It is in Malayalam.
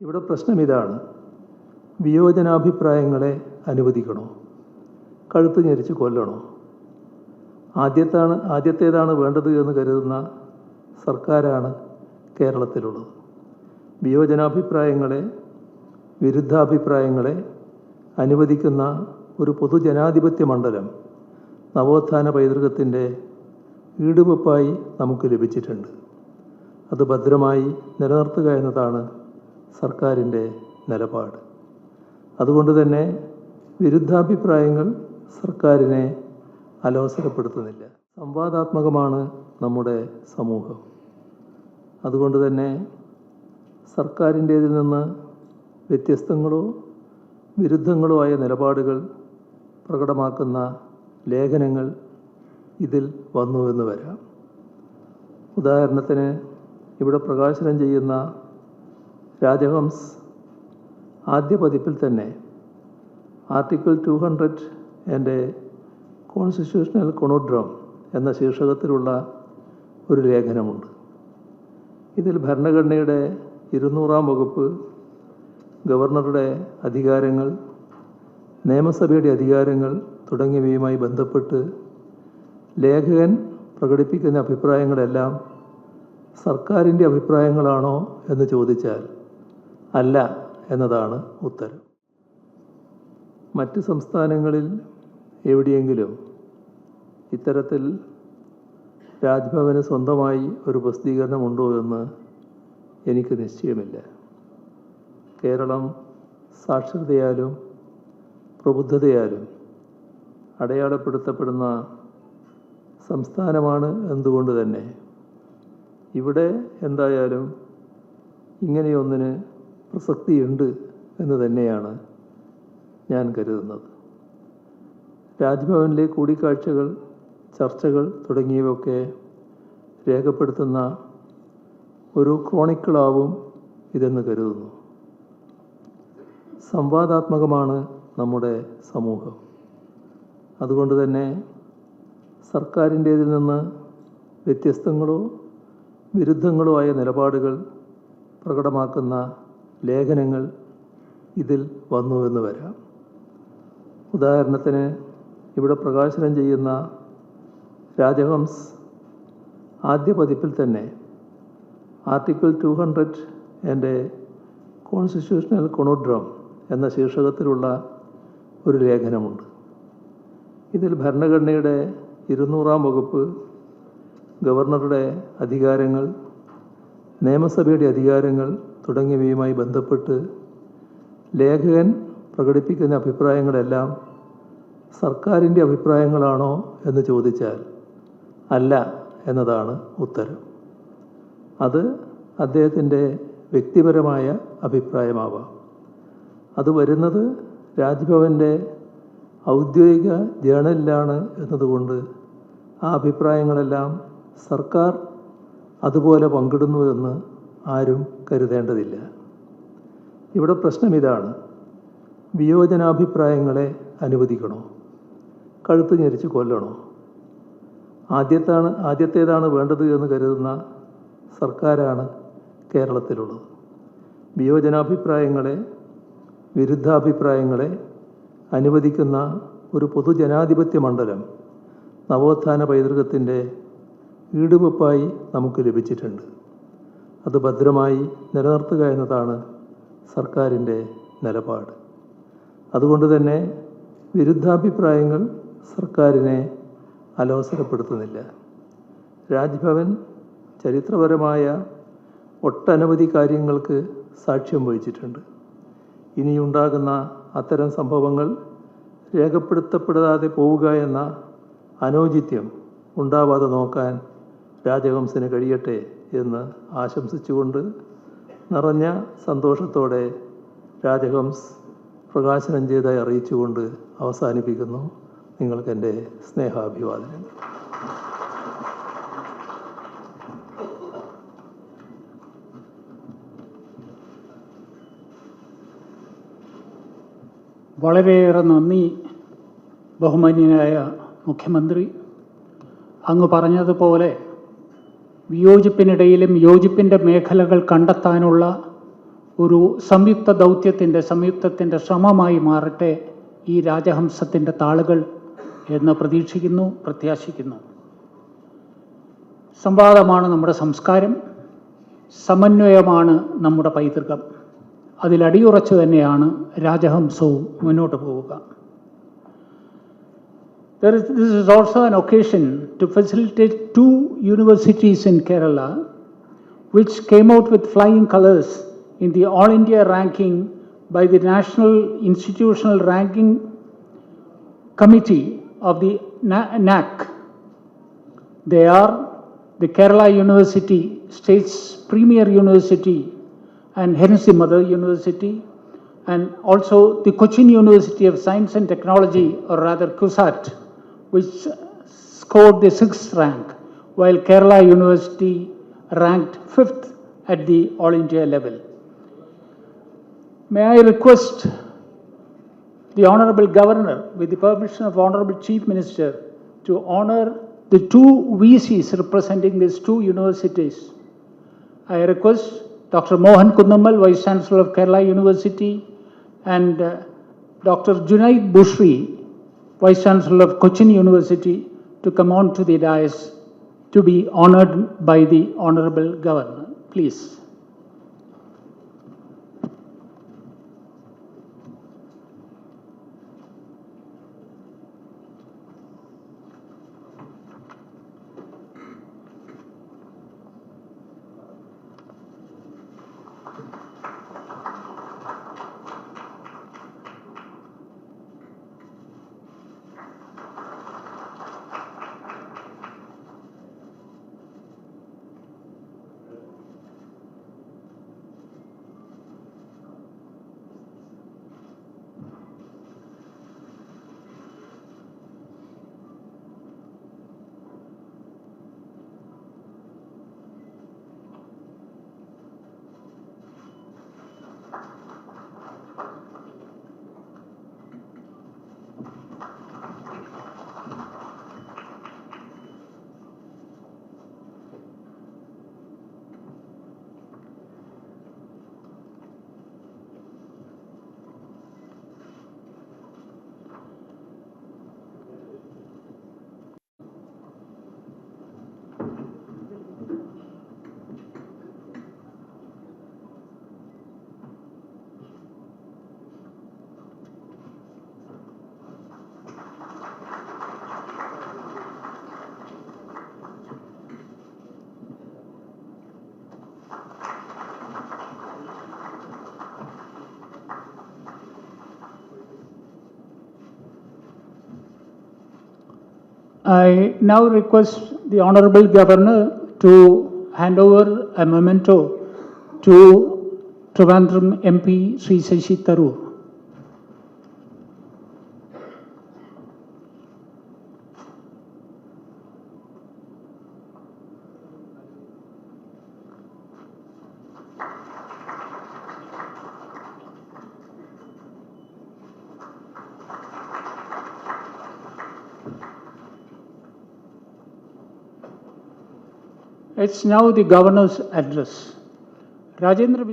ഇവിടെ പ്രശ്നം ഇതാണ്. വിയോജനാഭിപ്രായങ്ങളെ അനുവദിക്കണോ? കഴുത്ത് ഞെരിച്ച് കൊല്ലണോ? ആദ്യത്താണ് ആദ്യത്തേതാണ് വേണ്ടത് എന്ന് കരുതുന്ന സർക്കാരാണ് കേരളത്തിലുള്ളത്. വിയോജനാഭിപ്രായങ്ങളെ വിരുദ്ധാഭിപ്രായങ്ങളെ അനുവദിക്കുന്ന ഒരു പൊതുജനാധിപത്യ മണ്ഡലം നവോത്ഥാന പൈതൃകത്തിന്റെ ഈടുവെപ്പായി നമുക്ക് ലഭിച്ചിട്ടുണ്ട്. അത് ഭദ്രമായി നിലനിർത്തുക എന്നതാണ് സർക്കാരിന്റെ നിലപാട്. അതുകൊണ്ട് തന്നെ വിരുദ്ധാഭിപ്രായങ്ങൾ സർക്കാരിനെ അലോസരപ്പെടുത്തുന്നില്ല. സംവാദാത്മകമാണ് നമ്മുടെ സമൂഹം. അതുകൊണ്ട് തന്നെ സർക്കാരിന്റേതിൽ നിന്ന് വ്യത്യസ്തങ്ങളോ വിരുദ്ധങ്ങളോ ആയ നിലപാടുകൾ പ്രകടമാക്കുന്ന ലേഖനങ്ങൾ ഇതിൽ വന്നു എന്ന് വരാം. ഉദാഹരണത്തിന് ഇവിടെ പ്രകാശനം ചെയ്യുന്ന രാജഹംസ് ആദ്യ പതിപ്പിൽ തന്നെ ആർട്ടിക്കിൾ ടു ഹൺഡ്രഡ് എന്റെ കോൺസ്റ്റിറ്റ്യൂഷണൽ കൊണോഡ്രം എന്ന ശീർഷകത്തിലുള്ള ഒരു ലേഖനമുണ്ട്. ഇതിൽ ഭരണഘടനയുടെ ഇരുന്നൂറാം വകുപ്പ് ഗവർണറുടെ അധികാരങ്ങൾ നിയമസഭയുടെ അധികാരങ്ങൾ തുടങ്ങിയവയുമായി ബന്ധപ്പെട്ട് ലേഖകൻ പ്രകടിപ്പിക്കുന്ന അഭിപ്രായങ്ങളെല്ലാം സർക്കാരിന്റെ അഭിപ്രായങ്ങളാണോ എന്ന് ചോദിച്ചാൽ അല്ല എന്നതാണ് ഉത്തരം. മറ്റ് സംസ്ഥാനങ്ങളിൽ എവിടെയെങ്കിലും ഇത്തരത്തിൽ രാജ്ഭവന് സ്വന്തമായി ഒരു പ്രസിദ്ധീകരണമുണ്ടോ എന്ന് എനിക്ക് നിശ്ചയമില്ല. കേരളം സാക്ഷരതയാലും പ്രബുദ്ധതയാലും അടയാളപ്പെടുത്തപ്പെടുന്ന സംസ്ഥാനമാണ് എന്തുകൊണ്ട് തന്നെ? ഇവിടെ എന്തായാലും ഇങ്ങനെയൊന്നിന് പ്രസക്തിയുണ്ട് എന്ന് തന്നെയാണ് ഞാൻ കരുതുന്നത്. രാജ്ഭവനിലെ കൂടിക്കാഴ്ചകൾ ചർച്ചകൾ തുടങ്ങിയവയൊക്കെ രേഖപ്പെടുത്തുന്ന ഒരു ക്രോണിക്കിളാവും ഇതെന്ന് കരുതുന്നു. സംവാദാത്മകമാണ് നമ്മുടെ സമൂഹം. അതുകൊണ്ട് തന്നെ സർക്കാരിന്റേതിൽ നിന്ന് വ്യത്യസ്തങ്ങളോ വിരുദ്ധങ്ങളോ ആയ നിലപാടുകൾ പ്രകടമാക്കുന്ന ലേഖനങ്ങൾ ഇതിൽ വന്നു എന്ന് വരാം. ഉദാഹരണത്തിന് ഇവിടെ പ്രകാശനം ചെയ്യുന്ന രാജഹംസ് ആദ്യ പതിപ്പിൽ തന്നെ article two hundred and constitutional conundrum എന്ന ശീർഷകത്തിലുള്ള ഒരു ലേഖനമുണ്ട്. ഇതിൽ ഭരണഘടനയുടെ ഇരുന്നൂറാം വകുപ്പ് ഗവർണറുടെ അധികാരങ്ങൾ നിയമസഭയുടെ അധികാരങ്ങൾ തുടങ്ങിയവയുമായി ബന്ധപ്പെട്ട് ലേഖകൻ പ്രകടിപ്പിക്കുന്ന അഭിപ്രായങ്ങളെല്ലാം സർക്കാരിന്റെ അഭിപ്രായങ്ങളാണോ എന്ന് ചോദിച്ചാൽ അല്ല എന്നതാണ് ഉത്തരം. അത് അദ്ദേഹത്തിന്റെ വ്യക്തിപരമായ അഭിപ്രായമാവാം. അത് വരുന്നത് രാജ്ഭവന്റെ ഔദ്യോഗിക ജേണലിലാണ് എന്നതുകൊണ്ട് ആ അഭിപ്രായങ്ങളെല്ലാം സർക്കാർ അതുപോലെ പങ്കിടുന്നു എന്ന് ആരും കരുതേണ്ടതില്ല. ഇവിടെ പ്രശ്നം ഇതാണ്. വിയോജനാഭിപ്രായങ്ങളെ അനുവദിക്കണോ? കഴുത്ത് ഞെരിച്ച് കൊല്ലണോ? ആദ്യത്താണ് ആദ്യത്തേതാണ് വേണ്ടത് എന്ന് കരുതുന്ന സർക്കാരാണ് കേരളത്തിലുള്ളത്. വിയോജനാഭിപ്രായങ്ങളെ വിരുദ്ധാഭിപ്രായങ്ങളെ അനുവദിക്കുന്ന ഒരു പൊതുജനാധിപത്യ മണ്ഡലം നവോത്ഥാന പൈതൃകത്തിന്റെ ഈടുവെപ്പായി നമുക്ക് ലഭിച്ചിട്ടുണ്ട്. അത് ഭദ്രമായി നിലനിർത്തുക എന്നതാണ് സർക്കാരിന്റെ നിലപാട്. അതുകൊണ്ട് തന്നെ വിരുദ്ധാഭിപ്രായങ്ങൾ സർക്കാരിനെ അലോസരപ്പെടുത്തുന്നില്ല. രാജ്ഭവൻ ചരിത്രപരമായ ഒട്ടനവധി കാര്യങ്ങൾക്ക് സാക്ഷ്യം വഹിച്ചിട്ടുണ്ട്. ഇനിയുണ്ടാകുന്ന അത്തരം സംഭവങ്ങൾ രേഖപ്പെടുത്തപ്പെടാതെ പോവുക എന്ന അനൗചിത്യം ഉണ്ടാവാതെ നോക്കാൻ രാജഹംസിന് കഴിയട്ടെ എന്ന് ആശംസിച്ചുകൊണ്ട് നിറഞ്ഞ സന്തോഷത്തോടെ രാജഹംസ് പ്രകാശനം ചെയ്തായി അറിയിച്ചുകൊണ്ട് അവസാനിപ്പിക്കുന്നു. നിങ്ങൾക്ക് എന്റെ സ്നേഹാഭിവാദനങ്ങൾ. വളരെയേറെ നന്ദി ബഹുമാന്യനായ മുഖ്യമന്ത്രി. അങ്ങ് പറഞ്ഞതുപോലെ വിയോജിപ്പിനിടയിലും യോജിപ്പിന്റെ മേഖലകൾ കണ്ടെത്താനുള്ള ഒരു സംയുക്ത ദൗത്യത്തിന്റെ സംയുക്തത്തിന്റെ ശ്രമമായി മാറട്ടെ ഈ രാജഹംസത്തിന്റെ താളുകൾ എന്ന് പ്രതീക്ഷിക്കുന്നു പ്രത്യാശിക്കുന്നു. സംവാദമാണ് നമ്മുടെ സംസ്കാരം സമന്വയമാണ് നമ്മുടെ പൈതൃകം. അതിലടിയുറച്ചു തന്നെയാണ് രാജഹംസവും മുന്നോട്ട് പോവുക. Is, this is also an occasion to facilitate two universities in Kerala which came out with flying colors in the All India ranking by the National Institutional Ranking Committee of the Na- NAC. They are the Kerala University, state's premier university, and hence the mother university, and also the Cochin University of Science and Technology, or rather CUSAT, which scored the sixth rank, while Kerala University ranked fifth at the All India level. May I request the Honorable Governor, with the permission of Honorable Chief Minister, to honor the two VCs representing these two universities. I request Dr. Mohan Kundamal, Vice Chancellor of Kerala University, and uh, Dr. Junaid Bushri, Vice Chancellor of Cochin University, to come on to the dais to be honored by the Honorable Governor. Please. I now request the Honorable Governor to hand over a memento to Trivandrum MP Sri Shashi Tharoor. It's now the Governor's address. Rajendra